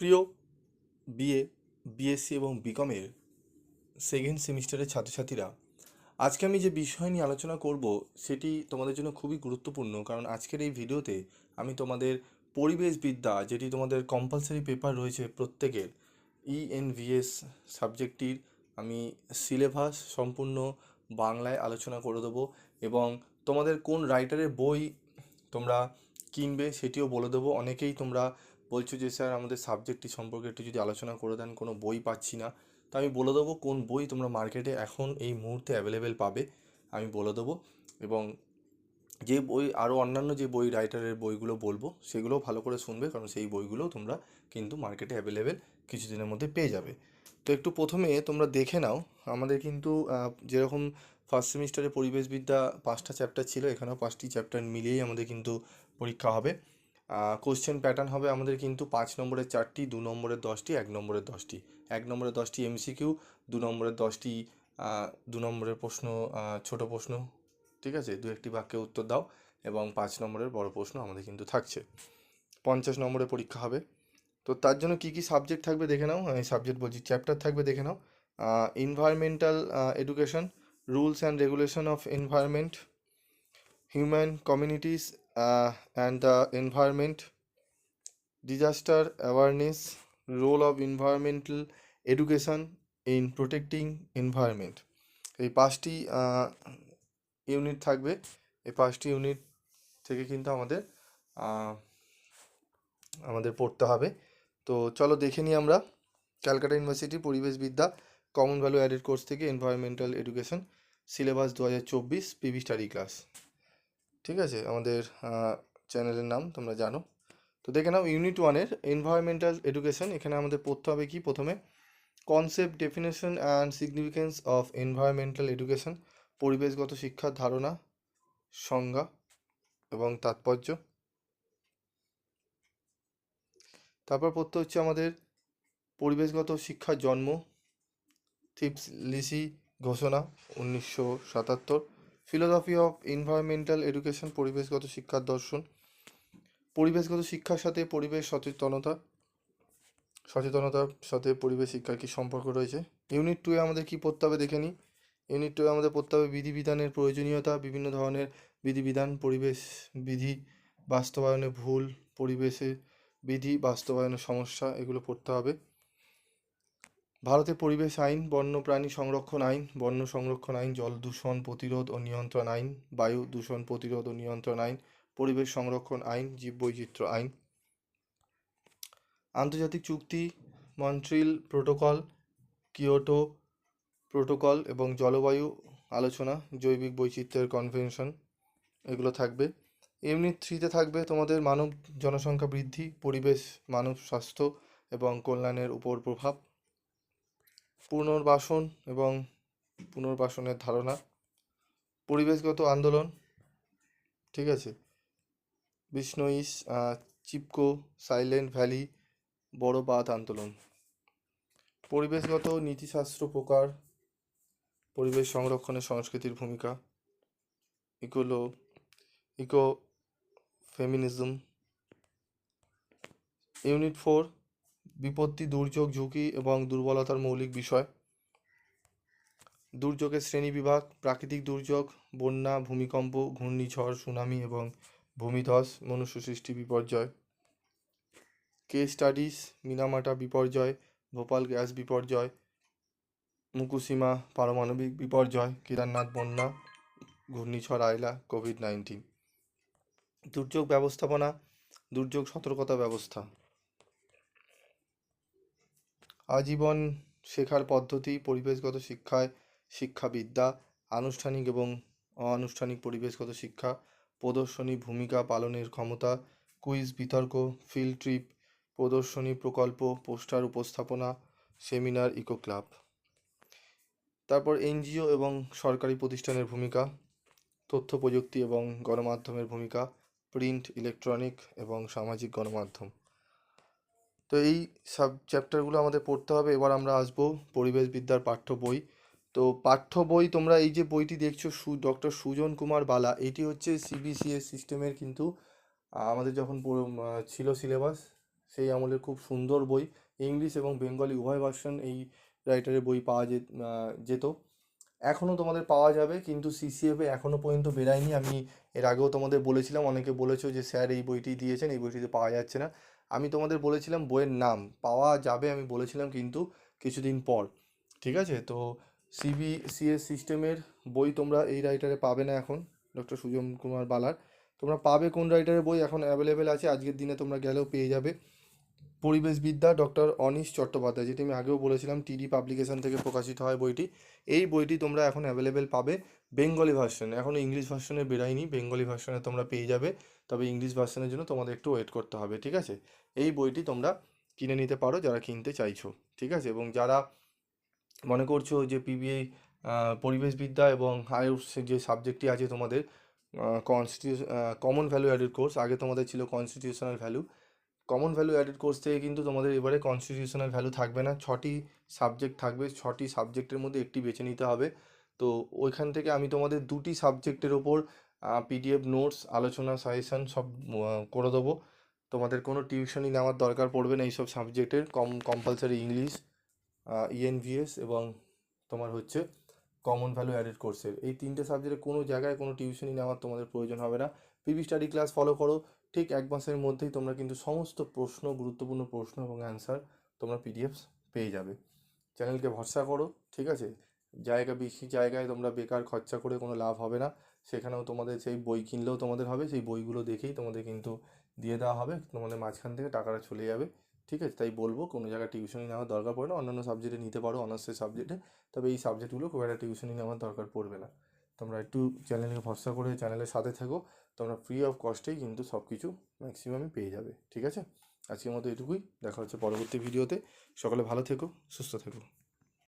প্রিয় BA, BSc এবং বিকমের second সেমিস্টারের ছাত্রছাত্রীরা, আজকে আমি যে বিষয় নিয়ে আলোচনা করব সেটি তোমাদের জন্য খুবই গুরুত্বপূর্ণ কারণ আজকের এই ভিডিওতে আমি তোমাদের পরিবেশবিদ্যা যেটি তোমাদের কম্পালসারি পেপার রয়েছে প্রত্যেকের E ইএনভিএস সাবজেক্টটির আমি সিলেবাস সম্পূর্ণ বাংলায় আলোচনা করে দেবো এবং তোমাদের কোন রাইটারের বই তোমরা কিনবে সেটিও বলে দেবো। অনেকেই তোমরা বলছো যে, স্যার, আমাদের সাবজেক্টটি সম্পর্কে একটু যদি আলোচনা করে দেন, কোনো বই পাচ্ছি না। তো আমি বলে দেবো কোন বই তোমরা মার্কেটে এখন এই মুহূর্তে অ্যাভেলেবেল পাবে, আমি বলে দেবো। এবং যে বই আরও অন্যান্য যে বই রাইটারের বইগুলো বলব, সেগুলোও ভালো করে শুনবে, কারণ সেই বইগুলো তোমরা কিন্তু মার্কেটে অ্যাভেলেবেল কিছুদিনের মধ্যে পেয়ে যাবে। তো একটু প্রথমে তোমরা দেখে নাও, আমাদের কিন্তু যেরকম ফার্স্ট সেমিস্টারে পরিবেশবিদ্যা পাঁচটা চ্যাপ্টার ছিল, এখানেও পাঁচটি চ্যাপ্টার মিলিয়েই আমাদের কিন্তু পরীক্ষা হবে। কোশ্চেন প্যাটার্ন হবে আমাদের কিন্তু পাঁচ নম্বরের চারটি, দু নম্বরের দশটি, এক নম্বরের দশটি। এক নম্বরের দশটি এমসিকিউ দু নম্বরের দশটি দু নম্বরের প্রশ্ন ছোট প্রশ্ন, ঠিক আছে? দু একটি বাক্যে উত্তর দাও এবং পাঁচ নম্বরের বড় প্রশ্ন আমাদের কিন্তু থাকছে। পঞ্চাশ নম্বরের পরীক্ষা হবে। তো তার জন্য কী কী সাবজেক্ট থাকবে দেখে নাও, এই সাবজেক্ট বলছি চ্যাপ্টার থাকবে দেখে নাও। Environmental education rules and regulation of environment human communities and the environment disaster awareness role of environmental education in protecting environment এই পাঁচটি ইউনিট থাকবে। এই পাঁচটি ইউনিট থেকে কিন্তু আমাদের আমাদের পড়তে হবে। তো চলো দেখে নিই আমরা। ক্যালকাটা ইউনিভার্সিটি পরিবেশবিদ্যা কমন ভ্যালু অ্যাডেড কোর্স থেকে এনভায়রনমেন্টাল এডুকেশন সিলেবাস দু হাজার চব্বিশ পিভি স্টাডি ক্লাস ঠিক আছে? আমাদের চ্যানেলের নাম তোমরা জানো। তো দেখে নাও ইউনিট ওয়ানের এনভায়রনমেন্টাল এডুকেশন এখানে আমাদের পড়তে হবে কি প্রথমে? Concept definition and significance of environmental education পরিবেশগত শিক্ষার ধারণা, সংজ্ঞা এবং তাৎপর্য। তারপর পড়তে হচ্ছে আমাদের পরিবেশগত শিক্ষার জন্ম থিপস লিসি ঘোষণা, উনিশশো সাতাত্তর। ফিলোসফি অফ এনভায়রনমেন্টাল এডুকেশন, পরিবেশগত শিক্ষার দর্শন। পরিবেশগত শিক্ষার সাথে পরিবেশ সচেতনতা, সচেতনতার সাথে পরিবেশ শিক্ষার কী সম্পর্ক রয়েছে? ইউনিট টুয়ে আমাদের কী পড়তে হবে দেখে নিই? ইউনিট টুয়ে আমাদের পড়তে হবে বিধিবিধানের প্রয়োজনীয়তা, বিভিন্ন ধরনের বিধিবিধান, পরিবেশ বিধি, বাস্তবায়নে ভুল, পরিবেশে বিধি বাস্তবায়নের সমস্যা, এগুলো পড়তে হবে। ভারতের পরিবেশ আইন বন্যপ্রাণী সংরক্ষণ আইন, বন্য সংরক্ষণ আইন, জল দূষণ প্রতিরোধ ও নিয়ন্ত্রণ আইন, বায়ু দূষণ প্রতিরোধ ও নিয়ন্ত্রণ আইন, পরিবেশ সংরক্ষণ আইন, জীববৈচিত্র্য আইন। আন্তর্জাতিক চুক্তি, মন্ট্রিল প্রোটোকল, কিয়োটো প্রোটোকল এবং জলবায়ু আলোচনা, জৈবিক বৈচিত্র্যের কনভেনশন, এগুলো থাকবে। এমনি থ্রিতে থাকবে তোমাদের মানব জনসংখ্যা বৃদ্ধি, পরিবেশ, মানব স্বাস্থ্য এবং কল্যাণের উপর প্রভাব। পুনর্বাসন এবং পুনর্বাসনের ধারণা। পরিবেশগত আন্দোলন, ঠিক আছে? বিষ্ণুইস চিপকো, সাইলেন্ট ভ্যালি, বড় বাঁধ আন্দোলন। পরিবেশগত নীতিশাস্ত্র প্রকার, পরিবেশ সংরক্ষণে সংস্কৃতির ভূমিকা। ইকোলো ইকো ফেমিনিজম ইউনিট ফোর বিপত্তি, দুর্যোগ, ঝুঁকি এবং দুর্বলতার মৌলিক বিষয়। দুর্যোগের শ্রেণীবিভাগ প্রাকৃতিক দুর্যোগ, বন্যা, ভূমিকম্প, ঘূর্ণিঝড়, সুনামি এবং ভূমিধস মনুষ্য সৃষ্টি বিপর্যয়। কে স্টাডিজ মিনামাটা বিপর্যয়, ভোপাল গ্যাস বিপর্যয়, মুকুসিমা পারমাণবিক বিপর্যয়, কেদারনাথ বন্যা, ঘূর্ণিঝড় আয়লা কোভিড নাইন্টিন দুর্যোগ ব্যবস্থাপনা, দুর্যোগ সতর্কতা ব্যবস্থা। আজীবন শেখার পদ্ধতি, পরিবেশগত শিক্ষায় শিক্ষাবিদ্যা, আনুষ্ঠানিক এবং অনানুষ্ঠানিক পরিবেশগত শিক্ষা, প্রদর্শনী ভূমিকা পালনের ক্ষমতা, কুইজ বিতর্ক ফিল্ড ট্রিপ প্রদর্শনী প্রকল্প, পোস্টার উপস্থাপনা, সেমিনার ইকো ক্লাব তারপর এনজিও এবং সরকারি প্রতিষ্ঠানের ভূমিকা, তথ্য প্রযুক্তি এবং গণমাধ্যমের ভূমিকা প্রিন্ট ইলেকট্রনিক এবং সামাজিক গণমাধ্যম। তো এই সাব চ্যাপ্টারগুলো আমাদের পড়তে হবে। এবার আমরা আসব পরিবেশবিদ্যার পাঠ্য বই। তো পাঠ্য বই তোমরা এই যে বইটি দেখছ সু ডক্টর সুজন কুমার বালা, এটি হচ্ছে সিবিসিএস সিস্টেমের কিন্তু আমাদের যখন ছিল সিলেবাস সেই আমলের খুব সুন্দর বই। ইংলিশ এবং বেঙ্গলি উভয় ভার্সন এই রাইটারের বই পাওয়া যেত এখনও তোমাদের পাওয়া যাবে, কিন্তু সিসিএফে এখনও পর্যন্ত বেরায়নি। আমি এর আগেও তোমাদের বলেছিলাম, অনেকে বলেছ যে, স্যার এই বইটি দিয়েছেন, এই বইটিতে পাওয়া যাচ্ছে না। আমি তোমাদের বলেছিলাম বইয়ের নাম। পাওয়া যাবে আমি বলেছিলাম কিন্তু কিছুদিন পর। ঠিক আছে? তো সিবি সিএস সিস্টেমের বই তোমরা এই রাইটারে পাবে না এখন ডক্টর সুজন কুমার বালার। তোমরা পাবে কোন রাইটারের বই? এখন অ্যাভেলেবেল আছে। আজকের দিনে তোমরা গেলেও পেয়ে যাবে। পরিবেশবিদ্যা ডক্টর অনিশ চট্টোপাধ্যায়, যেটি আমি আগেও বলেছিলাম টিডি পাবলিকেশন থেকে প্রকাশিত হয় বইটি। এই বইটি তোমরা এখন অ্যাভেলেবেল পাবে বেঙ্গলি ভার্সন এখনও ইংলিশ ভার্সনে বেরায়নি বেঙ্গলি ভার্সনে তোমরা পেয়ে যাবে, তবে ইংলিশ ভার্সনের জন্য তোমাদের একটু ওয়েট করতে হবে, ঠিক আছে? এই বইটি তোমরা কিনে নিতে পারো, যারা কিনতে চাইছো, ঠিক আছে? এবং যারা মনে করছ যে পিবিআই পরিবেশবিদ্যা এবং আয়ুষ যে সাবজেক্টটি আছে তোমাদের কনস্টিটিউ কমন ভ্যালু অ্যাডেড কোর্স আগে তোমাদের ছিল constitutional value common value added course থেকে কিন্তু তোমাদের এবারে কনস্টিটিউশনাল ভ্যালু থাকবে না। ছটি সাবজেক্ট থাকবে, ছটি সাবজেক্টের মধ্যে একটি বেছে নিতে হবে। তো ওইখান থেকে আমি তোমাদের দুটি সাবজেক্টের ওপর পিডিএফ নোটস আলোচনা সাজেশন সব করে দেবো। তোমাদের কোনো টিউশনই নেওয়ার দরকার পড়বে না এইসব সাবজেক্টের কম কম্পালসারি ইংলিশ ইএনভিএস এবং তোমার হচ্ছে কমন ভ্যালু অ্যাডেড কোর্সের এই তিনটে সাবজেক্টে কোনো জায়গায় কোনো টিউশনই নেওয়ার তোমাদের প্রয়োজন হবে না। পিবি স্টাডি ক্লাস ফলো করো। ঠিক এক মাসের মধ্যেই তোমরা কিন্তু সমস্ত প্রশ্ন, গুরুত্বপূর্ণ প্রশ্ন এবং অ্যান্সার তোমরা পিডিএফস পেয়ে যাবে। চ্যানেলকে ভরসা করো, ঠিক আছে? জায়গা বেশি জায়গায় তোমরা বেকার খরচা করে কোনো লাভ হবে না। সেখানেও তোমাদের সেই বই কিনলেও তোমাদের হবে, সেই বইগুলো দেখেই তোমাদের কিন্তু দিয়ে দেওয়া হবে, তোমাদের মাঝখান থেকে টাকাটা চলে যাবে, ঠিক আছে? তাই বলব, কোনো জায়গায় টিউশনি নেওয়ার দরকার পড়ে না। অন্যান্য সাবজেক্টে নিতে পারো অনার্সের সাবজেক্টে তবে এই সাবজেক্টগুলো খুব একটা টিউশনি নেওয়ার দরকার পড়বে না। তোমরা একটু চ্যানেলকে ভরসা করে চ্যানেলের সাথে থাকো। তোমরা ফ্রি অফ কস্টেই কিন্তু সব কিছু ম্যাক্সিমামই পেয়ে যাবে, ঠিক আছে? আজকের মতো এটুকুই, দেখা হচ্ছে পরবর্তী ভিডিওতে সকলে ভালো থেকো, সুস্থ থেকো।